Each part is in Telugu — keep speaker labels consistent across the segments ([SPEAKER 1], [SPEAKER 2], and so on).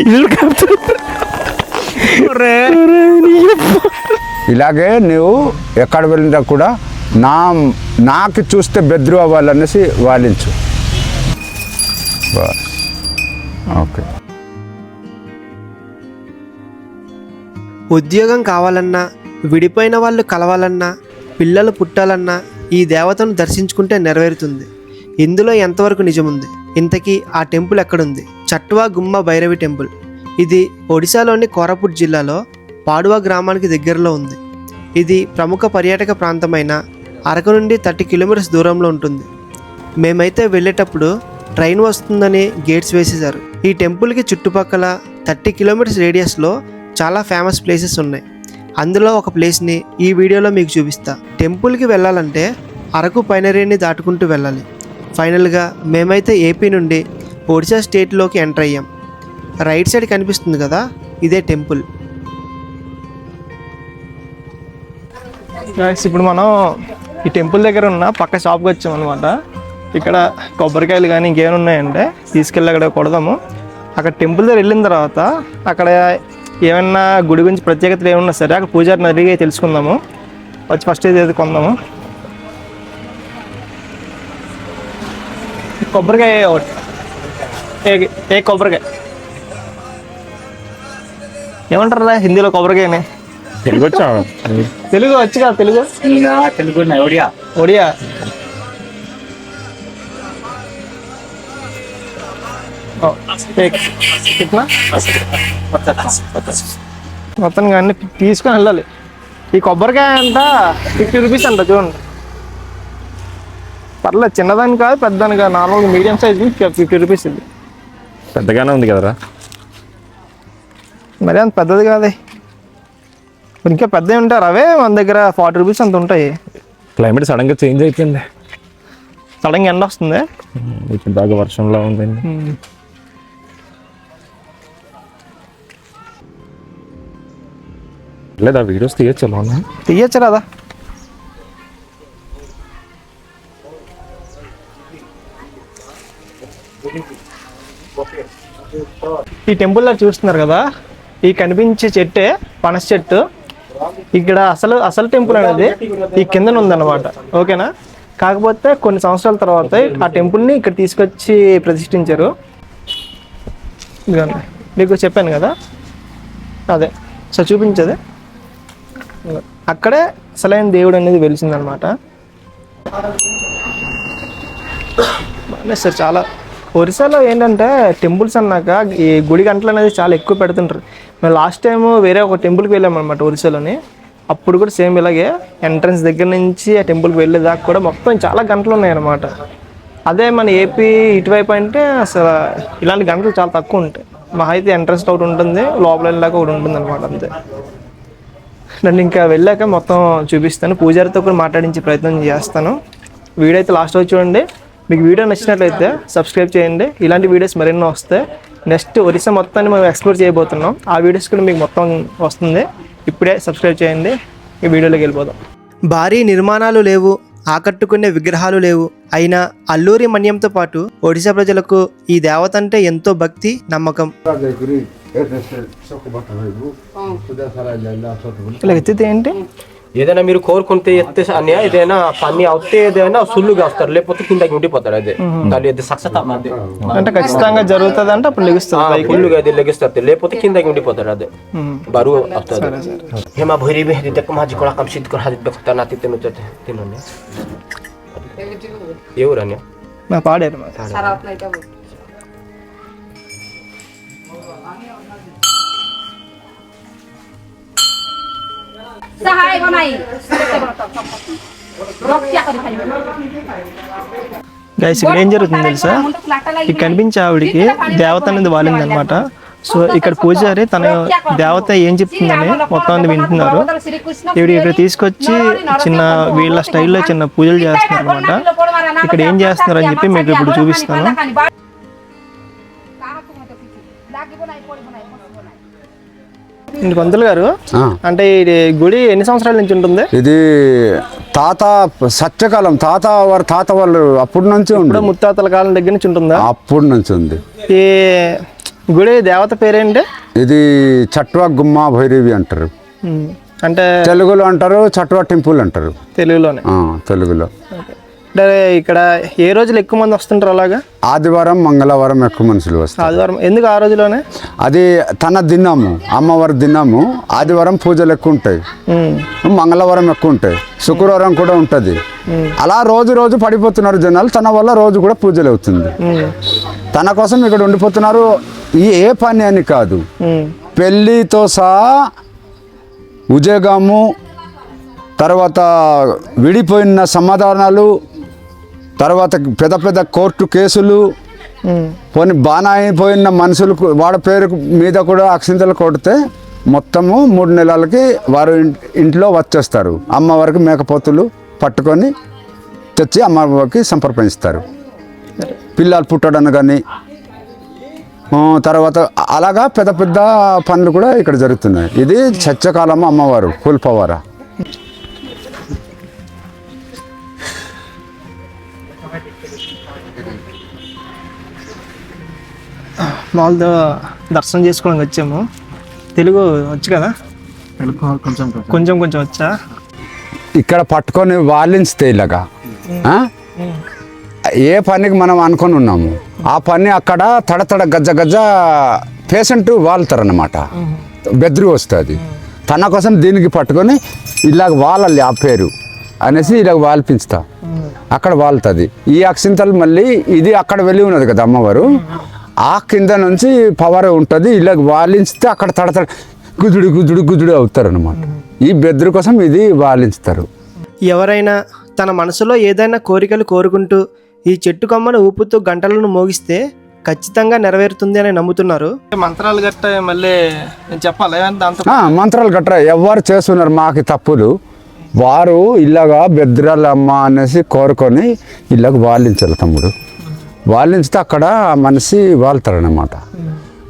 [SPEAKER 1] ఇల్లు
[SPEAKER 2] ఇలాగే నువ్వు ఎక్కడ వెళ్ళినా కూడా నా నాకు చూస్తే బెదిరి అవ్వాలనేసి వాలించు బస్. ఓకే.
[SPEAKER 3] ఉద్యోగం కావాలన్నా విడిపోయిన వాళ్ళు కలవాలన్నా పిల్లలు పుట్టాలన్నా ఈ దేవతను దర్శించుకుంటే నెరవేరుతుంది. ఇందులో ఎంతవరకు నిజముంది? ఇంతకీ ఆ టెంపుల్ ఎక్కడుంది? చట్వా గుమ్మ భైరవి టెంపుల్. ఇది ఒడిశాలోని కోరాపుట్ జిల్లాలో పాడువా గ్రామానికి దగ్గరలో ఉంది. ఇది ప్రముఖ పర్యాటక ప్రాంతమైన అరకు నుండి థర్టీ కిలోమీటర్స్ దూరంలో ఉంటుంది. మేమైతే వెళ్ళేటప్పుడు ట్రైన్ వస్తుందని గేట్స్ వేసేశారు. ఈ టెంపుల్కి చుట్టుపక్కల థర్టీ కిలోమీటర్స్ రేడియస్లో చాలా ఫేమస్ ప్లేసెస్ ఉన్నాయి. అందులో ఒక ప్లేస్ని ఈ వీడియోలో మీకు చూపిస్తా. టెంపుల్కి వెళ్ళాలంటే అరకు పైనరీని దాటుకుంటూ వెళ్ళాలి. ఫైనల్గా మేమైతే ఏపీ నుండి ఒడిశా స్టేట్లోకి ఎంటర్ అయ్యాం. రైట్ సైడ్ కనిపిస్తుంది కదా ఇదే టెంపుల్.
[SPEAKER 1] ఇప్పుడు మనం ఈ టెంపుల్ దగ్గర ఉన్న పక్క షాప్కి వచ్చాం అనమాట ఇక్కడ కొబ్బరికాయలు కానీ ఇంకేమైనా ఉన్నాయంటే తీసుకెళ్ళి అక్కడ కొడదాము. అక్కడ టెంపుల్ దగ్గర వెళ్ళిన తర్వాత అక్కడ ఏమన్నా గుడి గురించి ప్రత్యేకతలు ఏమన్నా సరే అక్కడ పూజారిని అడిగి తెలుసుకుందాము. వచ్చి ఫస్ట్ ఇది కొందాము. కొబ్బరికాయ ఒకటి. ఏ కొబ్బరికాయ? ఏమంటారా హిందీలో కొబ్బరికాయని?
[SPEAKER 4] తెలుగు వచ్చా
[SPEAKER 1] తెలుగు వచ్చు కదా తెలుగు?
[SPEAKER 4] తెలుగు ఒడియా.
[SPEAKER 1] ఒడియా? మొత్తం అన్ని తీసుకొని వెళ్ళాలి. ఈ కొబ్బరికాయ అంట ఫిఫ్టీ రూపీస్ అంట చూడండి. పర్లేదు చిన్నదాని కాదు పెద్దదాని కాదు నార్మల్గా మీడియం సైజ్ ఫిఫ్టీ రూపీస్ ఇది.
[SPEAKER 4] పెద్దగానే ఉంది కదరా?
[SPEAKER 1] మరి అంత పెద్దది కాదే. ఇంకా పెద్దవి ఉంటారు? అవే మన దగ్గర ఫార్టీ రూపీస్ అంత ఉంటాయి.
[SPEAKER 4] క్లైమేట్ సడన్గా చేంజ్ అయిపోయింది.
[SPEAKER 1] సడన్గా ఎండ వస్తుంది?
[SPEAKER 4] ఇప్పుడు బాగా వర్షంలో ఉంది లేదా వీడియోస్ తీయచ్చు లోనా?
[SPEAKER 1] తీయచ్చు కదా. ఈ టెంపుల్లో చూస్తున్నారు కదా ఈ కనిపించే చెట్టే పనస చెట్టు. ఇక్కడ అసలు అసలు టెంపుల్ అనేది ఈ కిందన ఉందన్నమాట. ఓకేనా? కాకపోతే కొన్ని సంవత్సరాల తర్వాత ఆ టెంపుల్ని ఇక్కడ తీసుకొచ్చి ప్రతిష్ఠించారు. మీకు చెప్పాను కదా? అదే సో చూపించదే. అక్కడే అసలైన దేవుడు అనేది వెలిసిందనమాట సార్ చాలా ఒరిస్సాలో ఏంటంటే టెంపుల్స్ అన్నాక ఈ గుడి గంటలు అనేది చాలా ఎక్కువ పెడుతుంటారు. మేము లాస్ట్ టైం వేరే ఒక టెంపుల్కి వెళ్ళాము అనమాట ఒరిస్సాలోని. అప్పుడు కూడా సేమ్ ఇలాగే ఎంట్రన్స్ దగ్గర నుంచి ఆ టెంపుల్కి వెళ్ళేదాకా కూడా మొత్తం చాలా గంటలు ఉన్నాయన్నమాట అదే మన ఏపీ ఇటువైపు అంటే అసలు ఇలాంటి గంటలు చాలా తక్కువ ఉంటాయి. మా అయితే ఎంట్రన్స్ ఒకటి ఉంటుంది లోపల వెళ్ళాక ఒకటి ఉంటుంది అనమాట అంతే. నన్ను ఇంకా వెళ్ళాక మొత్తం చూపిస్తాను. పూజారితో కూడా మాట్లాడించే ప్రయత్నం చేస్తాను. వీడైతే లాస్ట్ వచ్చి చూడండి. మీకు వీడియో నచ్చినట్లయితే సబ్స్క్రైబ్ చేయండి. ఇలాంటి వీడియోస్ మరెన్నో వస్తాయి. నెక్స్ట్ ఒరిస్సా మొత్తాన్ని మేము ఎక్స్ప్లోర్ చేయబోతున్నాం. ఆ వీడియోస్ కూడా మీకు మొత్తం వస్తుంది. ఇప్పుడే సబ్స్క్రైబ్ చేయండి. ఈ వీడియోలోకి వెళ్ళిపోదాం.
[SPEAKER 3] భారీ నిర్మాణాలు లేవు ఆకట్టుకునే విగ్రహాలు లేవు. అయినా అల్లూరి మన్యంతో పాటు ఒడిశా ప్రజలకు ఈ దేవత అంటే ఎంతో భక్తి నమ్మకం.
[SPEAKER 1] ఇలా ఎత్తితే ఏంటి?
[SPEAKER 5] ఏదైనా మీరు కోరుకుంటే ఎత్తే అన్నయ్య ఏదైనా పని అవుతే ఏదైనా సుల్లుగా వస్తారు లేకపోతే కిందకి ఉండిపోతారు అదే దాని అది సక్సెస్ అన్నది
[SPEAKER 1] అంటే ఖచ్చితంగా జరుగుతుంది అంటే అప్పుడు లెగుస్తుంది
[SPEAKER 5] ఫుల్లుగా అది లెగిస్తారు లేకపోతే కిందకి ఉండిపోతారు అదే బరువు వస్తుంది హేమా భైరి బిహరి దక్క మాజీ కూడా కం సిద్ధ హాజిత్ బెక్తా నా తిను తినండి ఎవరు అన్నయ్య
[SPEAKER 1] నా పాడారు
[SPEAKER 6] సహాయంగా
[SPEAKER 1] గైస్ ఇక్కడ ఏం జరుగుతుంది తెలుసా? ఇక కనిపించే ఆవిడికి దేవత అనేది వాలిందనమాట. సో ఇక్కడ పూజారి తన దేవత ఏం చెప్తుందని మొత్తం అంది వింటున్నారు. ఇవి ఇక్కడ తీసుకొచ్చి చిన్న వీళ్ళ స్టైల్లో చిన్న పూజలు చేస్తున్నారు అనమాట ఇక్కడ ఏం చేస్తున్నారు అని చెప్పి మీకు ఇప్పుడు చూపిస్తాను. పంతులు గారు. అంటే ఇది గుడి ఎన్ని సంవత్సరాల నుంచి ఉంటుంది?
[SPEAKER 2] ఇది తాత సత్యకాలం తాత వారి తాత వాళ్ళు అప్పటి నుంచి ఉంది.
[SPEAKER 1] ముత్తాతల కాలం దగ్గర నుంచి ఉంటుందా?
[SPEAKER 2] అప్పటి నుంచి ఉంది.
[SPEAKER 1] ఈ గుడి దేవత పేరేంటి?
[SPEAKER 2] ఇది చట్వా గుమ్మ భైరవి అంటారు.
[SPEAKER 1] అంటే
[SPEAKER 2] తెలుగులో అంటారు చట్వా టెంపుల్ అంటారు.
[SPEAKER 1] తెలుగులోనే.
[SPEAKER 2] తెలుగులో.
[SPEAKER 1] అంటే ఇక్కడ ఏ రోజులు ఎక్కువ మంది వస్తుంటారు అలాగా?
[SPEAKER 2] ఆదివారం మంగళవారం ఎక్కువ మనుషులు వస్తారు.
[SPEAKER 1] ఆదివారం ఎందుకు ఆ రోజులోనే?
[SPEAKER 2] అది తన దినము అమ్మవారి దినము ఆదివారం పూజలు ఎక్కువ ఉంటాయి. మంగళవారం ఎక్కువ ఉంటాయి. శుక్రవారం కూడా ఉంటుంది. అలా రోజు రోజు పడిపోతున్నారు జనాలు తన వల్ల రోజు కూడా పూజలు అవుతుంది. తన కోసం ఇక్కడ ఉండిపోతున్నారు ఈ ఏ పని అని కాదు. పెళ్ళితో సహా ఉద్యోగము తర్వాత విడిపోయిన సమాధానాలు తర్వాత పెద్ద పెద్ద కోర్టు కేసులు
[SPEAKER 1] ఉమ్.
[SPEAKER 2] పోనీ అయిపోయిన మనుషులు వాడి పేరు మీద కూడా అక్షింతలు కొడితే మొత్తము మూడు నెలలకి వారు ఇంట్లో వచ్చేస్తారు. అమ్మవారికి మేకపోతులు పట్టుకొని తెచ్చి అమ్మవారికి సంప్రదిస్తారు. పిల్లలు పుట్టడం కానీ తర్వాత అలాగా పెద్ద పెద్ద పనులు కూడా ఇక్కడ జరుగుతున్నాయి. ఇది చచ్చకాలం అమ్మవారు కూల్పవారా?
[SPEAKER 1] వాళ్ళతో దర్శనం చేసుకోవడానికి వచ్చాము. తెలుగు వచ్చు కదా? కొంచెం కొంచెం. కొంచెం వచ్చా?
[SPEAKER 2] ఇక్కడ పట్టుకొని వాలించితే ఇలాగా? ఏ పనికి మనం అనుకొని ఉన్నాము. ఆ పని అక్కడ తడతడ గజ్జ గజ్జ పేషెంట్ వాళ్తారనమాట బెదిరి వస్తుంది. తన కోసం దీనికి పట్టుకొని ఇలాగ వాలాలి ఆ పేరు అనేసి ఇలాగ వాల్పించుతా. అక్కడ వాళ్తుంది. ఈ అక్షింతలు మళ్ళీ ఇది అక్కడ వెళ్ళి ఉన్నది కదా అమ్మవారు. ఆ కింద నుంచి పవర్ ఉంటుంది ఇలాగ వాలించితే అక్కడ తడతడ గుజుడు గుజుడు గుజుడు అవుతారు అనమాట ఈ బెదిరి కోసం ఇది వాలించుతారు.
[SPEAKER 3] ఎవరైనా తన మనసులో ఏదైనా కోరికలు కోరుకుంటూ ఈ చెట్టు కొమ్మను ఊపుతూ గంటలను మోగిస్తే ఖచ్చితంగా నెరవేరుతుంది అని నమ్ముతున్నారు.
[SPEAKER 1] మంత్రాలు గట్ట మళ్ళీ నేను చెప్పాలి?
[SPEAKER 2] మంత్రాలు గట్రా. ఎవరు చేస్తున్నారు మాకు తప్పులు. వారు ఇలాగా బెద్రాలమ్మ అనేసి కోరుకొని ఇలాగ వాలించాలి తమ్ముడు. వాలించితే అక్కడ మనిషి వాళ్తారనమాట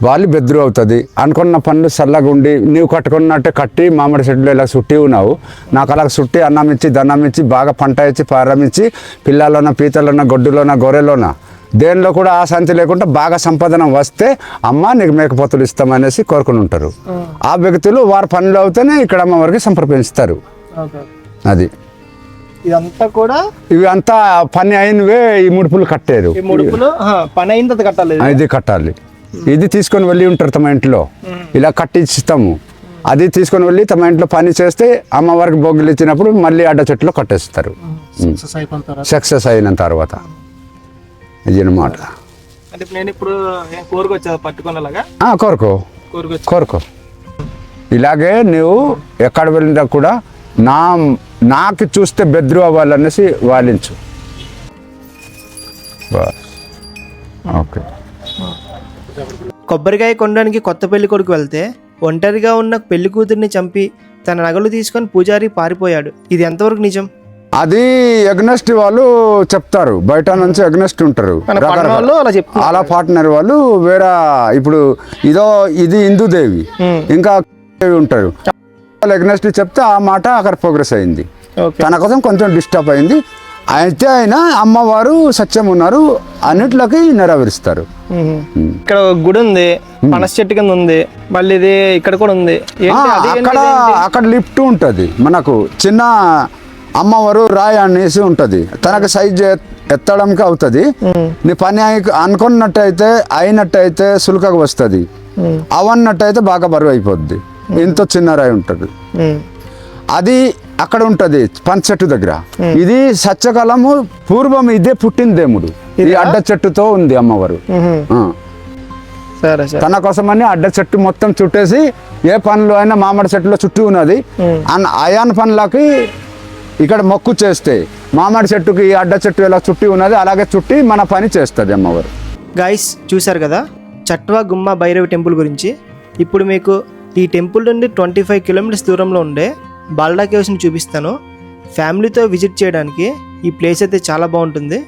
[SPEAKER 2] వాలి బెదురు అవుతుంది. అనుకున్న పనులు చల్లగా ఉండి నీవు కట్టుకున్నట్టే కట్టి మామిడి చెట్లు ఇలా చుట్టి ఉన్నావు. నాకు అలా చుట్టి అన్నం ఇచ్చి దన్నం ఇచ్చి బాగా పంట ఇచ్చి పారం ఇచ్చి పిల్లలోన పీతలోన గొడ్డులోన గొర్రెలోన? దేనిలో కూడా ఆ శాంతి లేకుండా బాగా సంపాదన వస్తే అమ్మ నీకు మేకపోతులు ఇస్తామనేసి కోరుకుని ఉంటారు. ఆ. వ్యక్తులు వారి పనులు అవుతేనే ఇక్కడ అమ్మవారికి సంప్రదిస్తారు.
[SPEAKER 1] ఓకే
[SPEAKER 2] అది.
[SPEAKER 1] ఇదంతా కూడా
[SPEAKER 2] ఇవి అంతా పని అయినవే ఈ ముడుపులు కట్టారు.
[SPEAKER 1] ఈ ముడుపులు పని అయిన కట్టాలి ఇది.
[SPEAKER 2] కట్టాలి. ఇది తీసుకొని వెళ్ళి ఉంటారు తమ ఇంట్లో. ఇలా కట్టిస్తాము. అది తీసుకొని వెళ్ళి తమ ఇంట్లో పని చేస్తే అమ్మవారికి బొగ్గులు ఇచ్చినప్పుడు మళ్ళీ అడ్డ చెట్టులో కట్టేస్తారు. సక్సెస్ అయిన తర్వాత. ఇది అనమాట కోరుకో. కోరుకో. ఇలాగే నువ్వు ఎక్కడ వెళ్ళినా కూడా నా నాకు చూస్తే బెదిరి అవ్వాలనేసి వాలించు. ఓకే.
[SPEAKER 3] కొబ్బరికాయ కొనడానికి కొత్త పెళ్ళి కొడుకు వెళ్తే ఒంటరిగా ఉన్న పెళ్ళి కూతురిని చంపి తన నగలు తీసుకొని పూజారి పారిపోయాడు. ఇది ఎంతవరకు నిజం?
[SPEAKER 2] అది ఎగ్నెస్ట్ వాళ్ళు చెప్తారు. బయట నుంచి ఎగ్నెస్ట్ ఉంటారు.
[SPEAKER 1] అలా
[SPEAKER 2] పార్ట్నర్ వాళ్ళు వేరే ఇప్పుడు ఇదో ఇది ఇంకా దేవి ఉంటారు. వాళ్ళు ఎగ్నెస్ట్ చెప్తే ఆ మాట అక్కడ ప్రోగ్రెస్ అయింది. తన కోసం కొంచెం డిస్టర్బ్ అయింది. అయితే ఆయన అమ్మవారు సత్యం ఉన్నారు అన్నిట్లోకి నెరవేరుస్తారు.
[SPEAKER 1] ఇక్కడ గుడి ఉంది పనస చెట్టు కింద ఉంది మళ్ళీ ఇది ఇక్కడ కూడా ఉంది.
[SPEAKER 2] అక్కడ? అక్కడ లిఫ్ట్ ఉంటుంది. మనకు చిన్న అమ్మవారు రాయి అనేసి ఉంటుంది. తనకు సైజ్ ఎత్తడానికి అవుతుంది. నీ పని అనుకున్నట్టయితే అయినట్టయితే సులుకగా వస్తుంది. అవన్నట్టయితే బాగా బరువు అయిపోద్ది. ఇంత చిన్న రాయి ఉంటుంది. అది అక్కడ ఉంటుంది పంచచెట్టు దగ్గర. ఇది సత్యకాలము పూర్వం ఇదే పుట్టిన దేవుడు. ఈ అడ్డ చెట్టుతో ఉంది అమ్మవారు. తన కోసమని అడ్డ చెట్టు మొత్తం చుట్టేసి ఏ పనులు అయినా మామిడి చెట్టులో చుట్టూ ఉన్నది. అన్ అయాన్ పనులకి ఇక్కడ మొక్కు చేస్తే మామిడి చెట్టుకి ఈ అడ్డ చెట్టు ఎలా చుట్టి ఉన్నది అలాగే చుట్టి మన పని చేస్తుంది అమ్మవారు.
[SPEAKER 3] గాయస్ చూశారు కదా? చట్వా గుమ్మ భైరవి టెంపుల్ గురించి. ఇప్పుడు మీకు ఈ టెంపుల్ నుండి ట్వంటీ ఫైవ్ కిలోమీటర్స్ దూరంలో ఉండే బాల్డా కేవ్స్ని చూపిస్తాను. ఫ్యామిలీతో విజిట్ చేయడానికి ఈ ప్లేస్ అయితే చాలా బాగుంటుంది.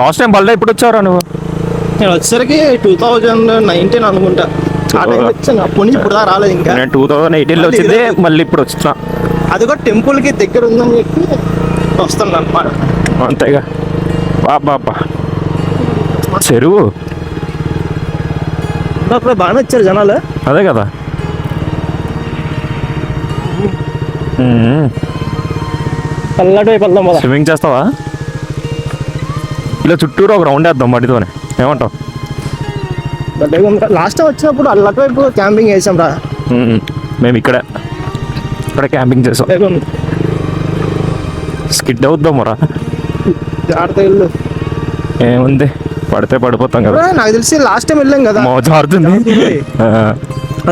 [SPEAKER 4] లాస్ట్ టైం బల్డా ఇప్పుడు వచ్చారా నువ్వు?
[SPEAKER 1] నేను వచ్చేసరికి టూ థౌజండ్ నైన్టీన్ అనుకుంటా. ఆ టైం వచ్చాను. అప్పటి నుంచి ఇప్పుడు రాలేదు ఇంకా.
[SPEAKER 4] నేను టూ థౌజండ్ ఎయిటీన్లో వచ్చింది మళ్ళీ ఇప్పుడు వచ్చిన.
[SPEAKER 1] అది కూడా టెంపుల్కి దగ్గర ఉందని చెప్పి వస్తాను అనమాట
[SPEAKER 4] అంతేగా. బా బాబా చెరువు.
[SPEAKER 1] బాగానే వచ్చారు జనాలు.
[SPEAKER 4] అదే కదా. మ్మ్.
[SPEAKER 1] పల్లెటూ వైపు వెళ్దాం కదా
[SPEAKER 4] స్విమ్మింగ్ చేస్తావా? ఇలా చుట్టూరు ఒక రౌండ్ వేద్దాం మడితోనే ఏమంటావు?
[SPEAKER 1] లాస్ట్ టైం వచ్చినప్పుడు అల్లటి వైపు క్యాంపింగ్ వేసాం రా.
[SPEAKER 4] మ్మ్. ఇక్కడే. ఇక్కడ క్యాంపింగ్ చేసాం. స్కిడ్ అవుద్దాం మరా
[SPEAKER 1] జాగ్రత్త ఇల్లు
[SPEAKER 4] ఏముంది? పడితే పడిపోతాం కదా.
[SPEAKER 1] నాకు తెలిసి లాస్ట్ టైం వెళ్ళాం కదా.
[SPEAKER 4] జారుతుంది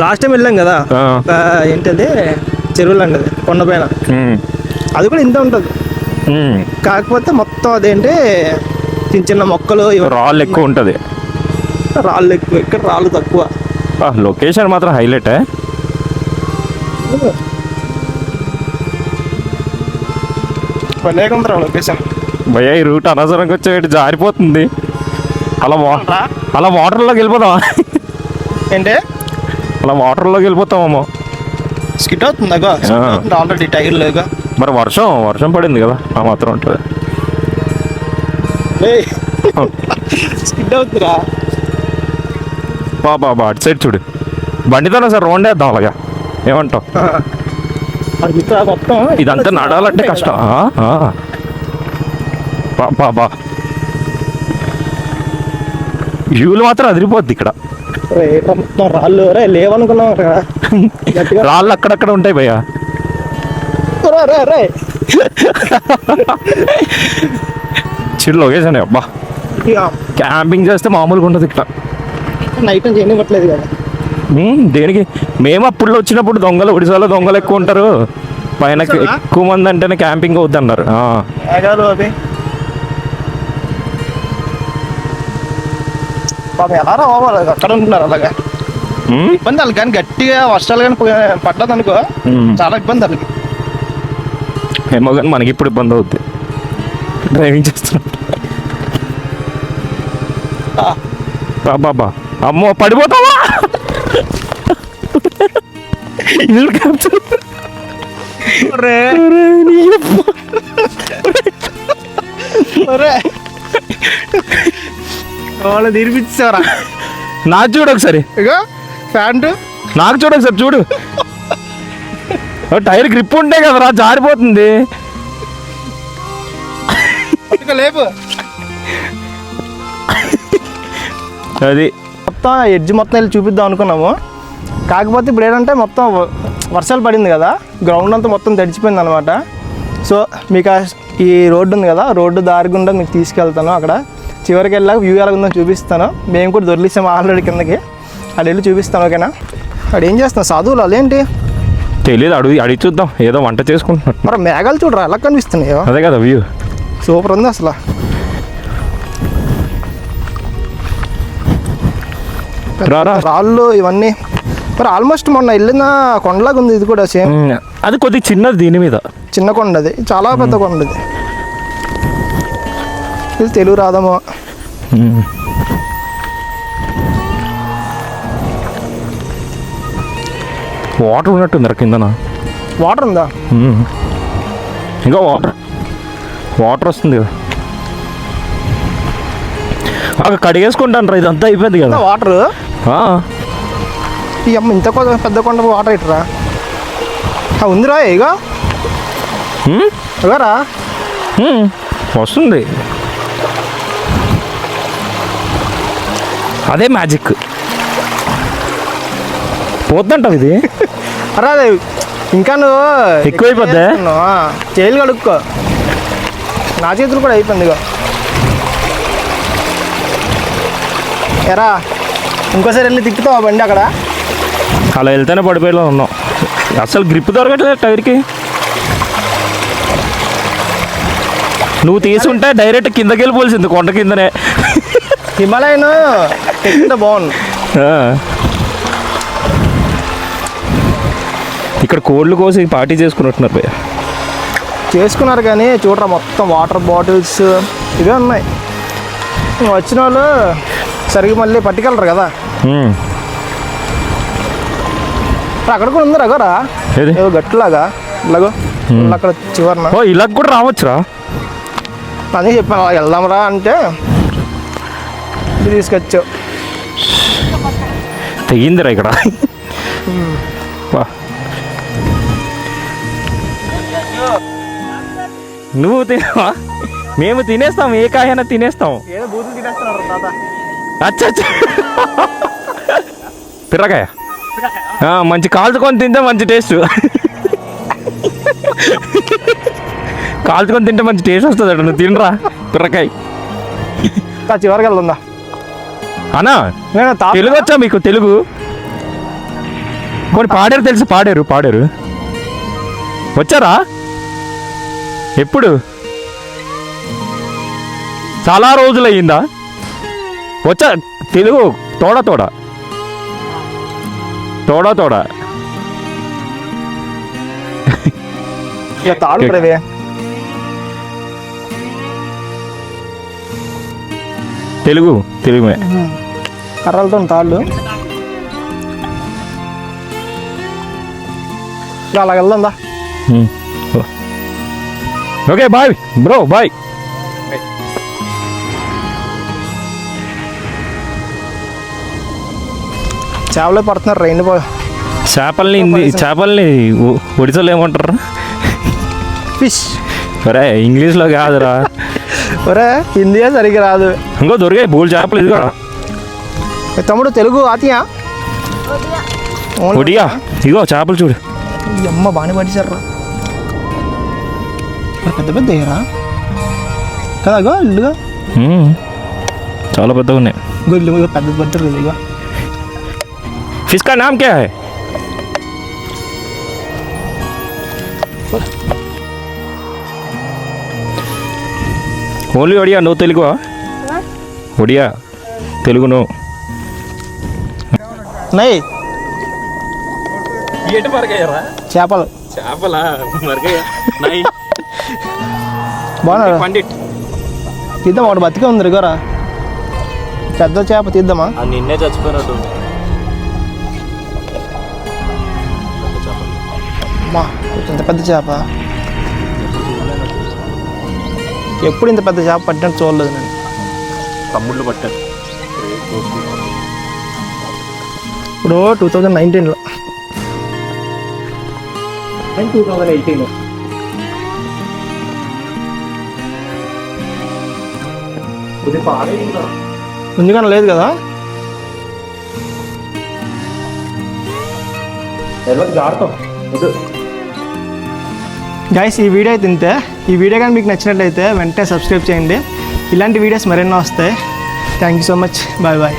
[SPEAKER 1] లాస్ట్ టైం వెళ్ళాం కదా. ఏంటది? చెరువులు అండి కొండపైన. అది కూడా ఇంత ఉంటుంది. కాకపోతే మొత్తం అదేంటి చిన్న చిన్న మొక్కలు
[SPEAKER 4] రాళ్ళు ఎక్కువ ఉంటుంది.
[SPEAKER 1] రాళ్ళు ఎక్కువ ఇక్కడ రాళ్ళు తక్కువ.
[SPEAKER 4] లొకేషన్ మాత్రం హైలైట్.
[SPEAKER 1] లొకేషన్.
[SPEAKER 4] భయ్య ఈ రూట్ అనవసరంగా వచ్చే జారిపోతుంది. అలా వా అలా వాటర్లోకి వెళ్ళిపోదాం
[SPEAKER 1] ఏంటి?
[SPEAKER 4] అలా వాటర్లోకి వెళ్ళిపోతామేమో.
[SPEAKER 1] స్కిట్ అవుతుంది ఆల్రెడీ టైర్ లేగా.
[SPEAKER 4] మరి వర్షం వర్షం పడింది కదా ఆ మాత్రం ఉంటుంది.
[SPEAKER 1] స్కిడ్ అవుతుందిరా.
[SPEAKER 4] బా బా అటు సైడ్ చూడు. బండితోనే సార్ రౌండ్ వేద్దాం అలాగా. ఏమంటావు? ఇదంతా నడాలంటే కష్టం. ఆ, ఆ. బా బా బా. వ్యూలు మాత్రం అదిరిపోద్ది ఇక్కడ.
[SPEAKER 1] మొత్తం రాళ్ళు రే లేవనుకున్నాం అక్కడ
[SPEAKER 4] రాళ్ళు అక్కడక్కడ ఉంటాయి భయ్య.
[SPEAKER 1] రే, రే రే.
[SPEAKER 4] చిరు లొకేషన్ అబ్బా. క్యాంపింగ్ చేస్తే మామూలుగా ఉండదు ఇక్కడ.
[SPEAKER 1] నైట్ నుంచి చేయనివ్వట్లేదు కదా.
[SPEAKER 4] దేనికి? మేము అప్పుడు వచ్చినప్పుడు దొంగలు ఒడిశాలో దొంగలు ఎక్కువ ఉంటారు. పైన ఎక్కువ మంది అంటేనే క్యాంపింగ్ అవుద్ది
[SPEAKER 1] ఎలా రావాలి అక్కడ ఉంటున్నారు అలాగా? ఇబ్బంది వాళ్ళకి కానీ గట్టిగా వర్షాలు కానీ పడ్డది అనుకో. చాలా ఇబ్బంది వాళ్ళకి.
[SPEAKER 4] ఏమో కానీ మనకి ఇప్పుడు ఇబ్బంది అవుద్ది. డ్రైవింగ్ చేస్తున్నాం. బాబా. అమ్మో పడిపోతావా? ఇల్లు
[SPEAKER 1] వాళ్ళు తీర్పిచ్చారా
[SPEAKER 4] నాకు చూడు ఒకసారి.
[SPEAKER 1] ఇక ప్యాంటు.
[SPEAKER 4] నాకు చూడు ఒకసారి చూడు. టైర్ గ్రిప్ ఉంటే కదరా జారిపోతుంది.
[SPEAKER 1] ఇక లేపు.
[SPEAKER 4] అది.
[SPEAKER 1] మొత్తం ఎడ్జ్ మొత్తం వెళ్ళి చూపిద్దాం అనుకున్నాము. కాకపోతే ఇప్పుడు ఏంటంటే మొత్తం వర్షాలు పడింది కదా గ్రౌండ్ అంతా మొత్తం తడిచిపోయింది అనమాట సో మీకు ఈ రోడ్డు ఉంది కదా రోడ్డు దారి గుండా మీకు తీసుకెళ్తాను అక్కడ. చివరికి వెళ్ళాక వ్యూ ఎలా ఉందో చూపిస్తాను. మేము కూడా దొరికిసాము ఆల్రెడీ కిందకి. అక్కడ వెళ్ళి చూపిస్తాను ఓకేనా? అక్కడ ఏం చేస్తున్నాం చదువులు అదేంటి
[SPEAKER 4] తెలియదు అడుగు అడిగి చూద్దాం. ఏదో వంట చేసుకుంటున్నట్టు
[SPEAKER 1] మరి మేఘాలు చూడరా? ఎలా కనిపిస్తున్నాయో?
[SPEAKER 4] అదే కదా వ్యూ
[SPEAKER 1] సూపర్ ఉంది అసలు. రాళ్ళు ఇవన్నీ. మరి ఆల్మోస్ట్ మొన్న వెళ్ళిన కొండలాగా ఉంది ఇది కూడా సేమ్
[SPEAKER 4] అది కొద్దిగా చిన్నది దీని మీద.
[SPEAKER 1] చిన్న కొండ అది చాలా పెద్ద కొండ ఇది ఇది తెలుగు రాదమో
[SPEAKER 4] ఉమ్. వాటర్ ఉన్నట్టుంది కిందన.
[SPEAKER 1] వాటర్ ఉందా.
[SPEAKER 4] ఇంకా వాటర్. వాటర్ వస్తుంది కదా. అక్కడ కడిగేసుకుంటాను రా ఇదంతా అయిపోయింది కదా.
[SPEAKER 1] వాటర్ ఇంత పెద్ద కొండ వాటర్ ఇట్రా? ఉందిరా ఇగో. ఇగరా.
[SPEAKER 4] వస్తుంది. అదే మ్యాజిక్. పోద్దంటావు ఇది?
[SPEAKER 1] అరే ఇంకా నువ్వు
[SPEAKER 4] ఎక్కువైపోద్దా?
[SPEAKER 1] చేతులు కడుక్కో. నా చేతులు కూడా అయిపోయింది ఇగో. ఎరా ఇంకోసారి వెళ్ళి తిప్పుతావా బండి అక్కడ?
[SPEAKER 4] అలా వెళ్తేనే పడిపోయేలా ఉన్నాం. అసలు గ్రిప్ దొరకట్లేదు టైర్కి. నువ్వు తీసుంటే డైరెక్ట్ కిందకి వెళ్ళిపోవాల్సింది కొండ కిందనే.
[SPEAKER 1] హిమాలయన్ టెక్కితే బాగుంది.
[SPEAKER 4] ఇక్కడ కోళ్ళు కోసి పార్టీ చేసుకున్నట్టున్నారు భయ్య.
[SPEAKER 1] చేసుకున్నారు కానీ చూడరా మొత్తం వాటర్ బాటిల్స్ ఇవే ఉన్నాయి. వచ్చిన వాళ్ళు సరిగ్గా మళ్ళీ పట్టుకెళ్ళరు కదా. అక్కడ కూడా ఉంది రగరా
[SPEAKER 4] ఏది?
[SPEAKER 1] గట్టులాగా. ఇలాగో అక్కడ చివరన.
[SPEAKER 4] ఓ ఇలా కూడా రావచ్చురా?
[SPEAKER 1] అని చెప్పాను వెళ్దాంరా అంటే తీసుకొచ్చావు.
[SPEAKER 4] తెగిందిరా ఇక్కడ. నువ్వు తినవా? మేము తినేస్తాం ఏ కాయైనా తినేస్తాం. అచ్చా పిర్రకాయ. మంచి కాల్చుకొని తింటే మంచి టేస్ట్. కాల్చుకొని తింటే మంచి టేస్ట్ వస్తుంది అట నువ్వు తినరా? పిర్రకాయ.
[SPEAKER 1] చివరికి వెళ్దా
[SPEAKER 4] అన్నా తెలుగు వచ్చా మీకు? తెలుగు? కొన్ని పాడారు తెలుసు పాడారు పాడారు. వచ్చారా? ఎప్పుడు? చాలా రోజులు అయ్యిందా వచ్చా తెలుగు తోడ తోడ. తోడ తాడు. తెలుగు తెలుగు
[SPEAKER 1] కర్రలతో తాళ్ళు. అలా వెళ్దా
[SPEAKER 4] ఓకే బాయ్. Bro bye.
[SPEAKER 1] చేపలే పడుతున్నారు రైన్
[SPEAKER 4] చేపల్ని చేపల్ని ఒ- ఒడిశాలో ఏమంటారు?
[SPEAKER 1] ఫిష్.
[SPEAKER 4] ఒరే ఇంగ్లీష్లో కాదురా.
[SPEAKER 1] ఒరే హిందీయే సరిగ్గా రాదు
[SPEAKER 4] ఇంకో దొరికాయి బోల్ చేపలు ఇదిగో
[SPEAKER 1] ఏ తమ్ముడు తెలుగు ఆతియా ఓన్లీ
[SPEAKER 4] ఒడియా ఇగో చేపలు చూడు
[SPEAKER 1] ఈ అమ్మ బాగానే పట్టించారా పెద్ద పెద్ద ఏరా కదా అగో ఇల్లుగా
[SPEAKER 4] మ్మ్. చాలా పెద్దగా ఉన్నాయి
[SPEAKER 1] ఇగో ఇల్లు ఇగో పెద్ద పెద్ద ఇగో
[SPEAKER 4] फिश का नाम क्या है only Odia no Telugu? Odia Telugu
[SPEAKER 1] no.
[SPEAKER 4] ఎటు
[SPEAKER 1] చేపలు.
[SPEAKER 4] చేపలా?
[SPEAKER 1] బాగున్నారు?
[SPEAKER 4] పండిట్.
[SPEAKER 1] తీద్దాం ఒకటి బతికే ఉంది ఇగోరా పెద్ద చేప తీద్దామా?
[SPEAKER 4] నిన్నే చచ్చిపోయినట్టు
[SPEAKER 1] అమ్మా ఇంత పెద్ద చేప. ఎప్పుడు ఇంత పెద్ద చేప పట్టినట్టు చూడలేదు నేను.
[SPEAKER 4] తమ్ముళ్ళు పట్టారు.
[SPEAKER 1] ఇప్పుడు టూ థౌజండ్ నైన్టీన్లో.
[SPEAKER 5] టూ థౌసండ్ ఎయిటీన్
[SPEAKER 1] ముందుగానే లేదు కదా?
[SPEAKER 5] వద్దు.
[SPEAKER 1] గైస్ ఈ వీడియో అయితే ఇంతే ఈ వీడియో కానీ మీకు నచ్చినట్లయితే వెంటనే సబ్స్క్రైబ్ చేయండి. ఇలాంటి వీడియోస్ మరెన్నో వస్తాయి. Thank you so much bye bye